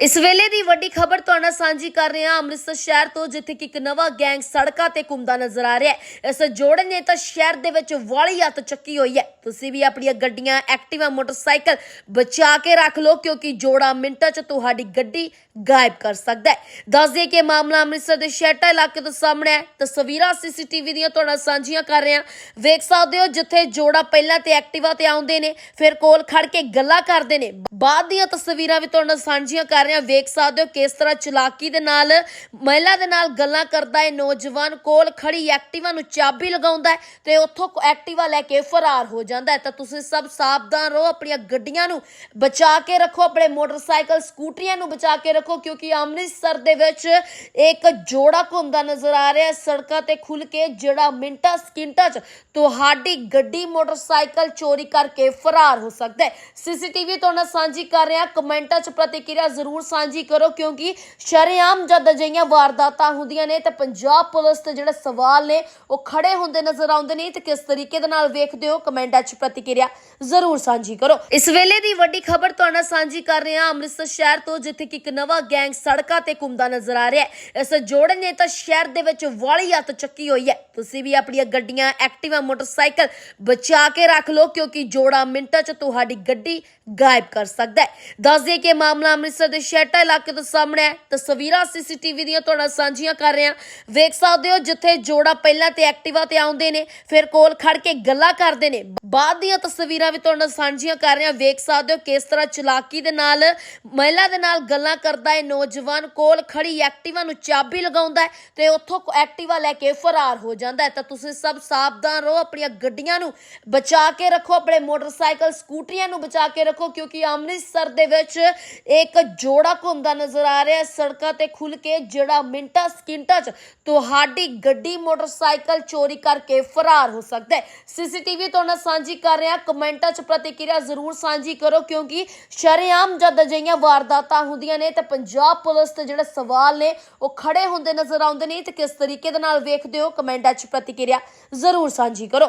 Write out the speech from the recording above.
ਇਸ ਵੇਲੇ ਦੀ ਵੱਡੀ ਖਬਰ ਤੁਹਾਡਾ ਸਾਂਝੀ ਕਰ ਰਹੇ ਹਾਂ। ਅੰਮ੍ਰਿਤਸਰ ਸ਼ਹਿਰ ਤੋਂ ਜਿੱਥੇ ਕਿ ਇੱਕ ਨਵਾਂ ਗੈਂਗ ਸੜਕਾਂ ਤੇ ਘੁੰਮਦਾ ਨਜ਼ਰ ਆ ਰਿਹਾ ਹੈ। ਇਸ ਜੋੜੇ ਨੇ ਤਾਂ ਸ਼ਹਿਰ ਦੇ ਵਿੱਚ ਵਾਲੀ ਹੱਤ ਚੱਕੀ ਹੋਈ ਹੈ। ਤੁਸੀਂ ਵੀ ਆਪਣੀਆਂ ਗੱਡੀਆਂ, ਐਕਟਿਵਾ, ਮੋਟਰਸਾਈਕਲ ਬਚਾ ਕੇ ਰੱਖ ਲਓ, ਕਿਉਂਕਿ ਜੋੜਾ ਮਿੰਟਾਂ 'ਚ ਤੁਹਾਡੀ ਗੱਡੀ ਗਾਇਬ ਕਰ ਸਕਦਾ ਹੈ। ਦੱਸ ਦਈਏ ਕਿ ਇਹ ਮਾਮਲਾ ਅੰਮ੍ਰਿਤਸਰ ਦੇ ਸ਼ੈਟਾ ਇਲਾਕੇ ਤੋਂ ਸਾਹਮਣੇ ਹੈ। ਤਸਵੀਰਾਂ ਸੀਸੀਟੀਵੀ ਦੀਆਂ ਤੁਹਾਡਾ ਸਾਂਝੀਆਂ ਕਰ ਰਹੇ ਹਾਂ। ਵੇਖ ਸਕਦੇ ਹੋ ਜਿੱਥੇ ਜੋੜਾ ਪਹਿਲਾਂ ਤੇ ਐਕਟਿਵਾ ਤੇ ਆਉਂਦੇ ਨੇ, ਫਿਰ ਕੋਲ ਖੜ ਕੇ ਗੱਲਾਂ ਕਰਦੇ ਨੇ। ਬਾਅਦ ਦੀਆਂ ਤਸਵੀਰਾਂ ਵੀ ਤੁਹਾਡੇ ਨਾਲ ਸਾਂਝੀਆਂ ਕਰ ਰਹੇ। ਹਾਂ ਵੇਖ ਸਕਦੇ ਹੋ ਕਿਸ ਤਰ੍ਹਾਂ ਚਲਾਕੀ ਦੇ ਨਾਲ, ਮਹਿਲਾ ਦੇ ਨਾਲ ਗੱਲਾਂ ਕਰਦਾ ਹੈ। ਨੌਜਵਾਨ ਕੋਲ ਖੜੀ ਐਕਟਿਵਾ ਨੂੰ ਚਾਬੀ ਲਗਾਉਂਦਾ ਹੈ ਤੇ ਉੱਥੋਂ ਐਕਟਿਵਾ ਲੈ ਕੇ ਫਰਾਰ ਹੋ ਜਾਂਦਾ ਹੈ। ਤਾਂ ਤੁਸੀਂ ਸਭ ਸਾਵਧਾਨ ਰਹੋ, ਆਪਣੀਆਂ ਗੱਡੀਆਂ ਨੂੰ ਬਚਾ ਕੇ ਰੱਖੋ, ਆਪਣੇ ਮੋਟਰਸਾਈਕਲ, ਸਕੂਟਰੀਆਂ ਨੂੰ ਬਚਾ ਕੇ ਰੱਖੋ, ਕਿਉਂਕਿ ਅੰਮ੍ਰਿਤਸਰ ਦੇ ਵਿੱਚ ਇੱਕ ਜੋੜਾ ਘੁੰਮਦਾ ਨਜ਼ਰ ਆ ਰਿਹਾ ਹੈ। ਸੜਕਾਂ ਤੇ ਖੁੱਲ ਕੇ ਜਿਹੜਾ ਮਿੰਟਾਂ, ਸਕਿੰਟਾਂ 'ਚ ਤੁਹਾਡੀ ਗੱਡੀ, ਮੋਟਰਸਾਈਕਲ ਚੋਰੀ ਕਰਕੇ ਫਰਾਰ ਹੋ ਸਕਦਾ ਹੈ। ਸੀਸੀਟੀਵੀ ਤੋਂ ਨਾਲ ਸਾਂਝੀ ਕਰ ਰਿਹਾ, ਕਮੈਂਟਾਂ 'ਚ ਪ੍ਰਤੀਕਿਰਿਆ ਜ਼ਰੂਰ ਸਾਂਝੀ ਕਰੋ, ਕਿਉਂਕਿ ਸ਼ਰੇਆਮ ਜਦ ਅਜਿਹੀਆਂ ਵਾਰਦਾਤਾਂ ਹੁੰਦੀਆਂ ਨੇ, ਤਾਂ ਪੰਜਾਬ ਪੁਲਿਸ ਤੇ ਜਿਹੜੇ ਸਵਾਲ ਨੇ, ਉਹ ਖੜੇ ਹੁੰਦੇ ਨਜ਼ਰ ਆਉਂਦੇ ਨੇ। ਤੇ ਕਿਸ ਤਰੀਕੇ ਦੇ ਨਾਲ ਵੇਖਦੇ ਹੋ, ਕਮੈਂਟਾਂ 'ਚ ਪ੍ਰਤੀਕਿਰਿਆ ਜ਼ਰੂਰ ਸਾਂਝੀ ਕਰੋ। ਇਸ ਵੇਲੇ ਦੀ ਵੱਡੀ ਖਬਰ ਤੁਹਾਡੇ ਸਾਂਝੀ ਕਰ ਰਹੇ ਹਾਂ। ਅੰਮ੍ਰਿਤਸਰ ਸ਼ਹਿਰ ਤੋਂ ਜਿੱਥੇ ਕਿ ਇੱਕ ਨਵਾਂ ਗੈਂਗ ਸੜਕਾਂ ਤੇ ਘੁੰਮਦਾ ਨਜ਼ਰ ਆ ਰਿਹਾ ਹੈ। ਇਸ ਜੋੜੇ ਨੇ ਤਾਂ ਸ਼ਹਿਰ ਦੇ ਵਿੱਚ ਵਾਲੀ ਹੱਥ ਚੱਕੀ ਹੋਈ ਹੈ। ਤੁਸੀਂ ਵੀ ਆਪਣੀਆਂ ਗੱਡੀਆਂ, ਐਕਟਿਵਾ, ਮੋਟਰਸਾਈਕਲ ਬਚਾ ਕੇ ਰੱਖ ਲਓ, ਕਿਉਂਕਿ ਜੋੜਾ ਮਿੰਟਾਂ 'ਚ ਤੁਹਾਡੀ ਗੱਡੀ ਗਾਇਬ ਕਰ ਸਕਦਾ ਹੈ। ਦੱਸ ਦਈਏ ਕਿ ਮਾਮਲਾ ਅੰਮ੍ਰਿਤਸਰ ਦੇ ਸ਼ੈਟਾ ਇਲਾਕੇ ਤੋਂ ਸਾਹਮਣੇ ਹੈ ਤਸਵੀਰਾਂ ਸੀਸੀਟੀਵੀ ਦੀਆਂ ਤੁਹਾਡੇ ਨਾਲ ਸਾਂਝੀਆਂ ਕਰ ਰਹੇ ਹਾਂ। ਵੇਖ ਸਕਦੇ ਹੋ ਜਿੱਥੇ ਜੋੜਾ ਪਹਿਲਾਂ ਤੇ ਐਕਟਿਵਾ ਤੇ ਆਉਂਦੇ ਨੇ, ਫਿਰ ਕੋਲ ਖੜ ਕੇ ਗੱਲਾਂ ਕਰਦੇ ਨੇ। ਬਾਅਦ ਦੀਆਂ ਤਸਵੀਰਾਂ ਵੀ ਤੁਹਾਡੇ ਨਾਲ ਸਾਂਝੀਆਂ ਕਰ ਰਹੇ ਹਾਂ। ਵੇਖ ਸਕਦੇ ਹੋ ਕਿਸ ਤਰ੍ਹਾਂ ਚਲਾਕੀ ਦੇ ਨਾਲ, ਮਹਿਲਾ ਦੇ ਨਾਲ ਗੱਲਾਂ ਕਰਦਾ ਹੈ। ਨੌਜਵਾਨ ਕੋਲ ਖੜੀ ਐਕਟਿਵਾ ਨੂੰ ਚਾਬੀ ਲਗਾਉਂਦਾ ਹੈ ਤੇ ਉੱਥੋਂ ਐਕਟਿਵਾ ਲੈ ਕੇ ਫਰਾਰ ਹੋ ਜਾਂਦਾ ਹੈ। ਤਾਂ ਤੁਸੀਂ ਸਭ ਸਾਵਧਾਨ ਰਹੋ, ਆਪਣੀਆਂ ਗੱਡੀਆਂ ਨੂੰ ਬਚਾ ਕੇ ਰੱਖੋ, ਆਪਣੇ ਮੋਟਰਸਾਈਕਲ, ਸਕੂਟਰੀਆਂ ਨੂੰ ਬਚਾ ਕੇ ਰੱਖੋ, ਕਿਉਂਕਿ ਅੰਮ੍ਰਿਤਸਰ ਦੇ ਵਿੱਚ ਇੱਕ ਜੋੜਾ ਘੁੰਮਦਾ ਨਜ਼ਰ ਆ ਰਿਹਾ ਹੈ। ਸੜਕਾਂ ਤੇ ਖੁੱਲ ਕੇ ਜਿਹੜਾ ਮਿੰਟਾਂ, ਸਕਿੰਟਾਂ 'ਚ ਤੁਹਾਡੀ ਗੱਡੀ, ਮੋਟਰਸਾਈਕਲ ਚੋਰੀ ਕਰਕੇ ਫਰਾਰ ਹੋ ਸਕਦਾ ਹੈ। ਸੀਸੀਟੀਵੀ ਤੋਂ ਨਾਲ ਸਾਂਝੀ ਕਰ ਰਿਹਾ। ਕਮੈਂਟਾਂ 'ਚ ਪ੍ਰਤੀਕਿਰਿਆ ਜ਼ਰੂਰ ਸਾਂਝੀ ਕਰੋ, ਕਿਉਂਕਿ ਸ਼ਰੇਆਮ ਜਦ ਅਜਿਹੀਆਂ ਵਾਰਦਾਤਾਂ ਹੁੰਦੀਆਂ ਨੇ, ਤੇ ਪੰਜਾਬ ਪੁਲਿਸ ਤੇ ਜਿਹੜੇ ਸਵਾਲ ਨੇ, ਉਹ ਖੜੇ ਹੁੰਦੇ ਨਜ਼ਰ ਆਉਂਦੇ ਨੇ। ਤੇ ਕਿਸ ਤਰੀਕੇ ਦੇ ਨਾਲ ਵੇਖਦੇ ਹੋ? ਕਮੈਂਟਾਂ 'ਚ ਪ੍ਰਤੀਕਿਰਿਆ ਜ਼ਰੂਰ ਸਾਂਝੀ ਕਰੋ।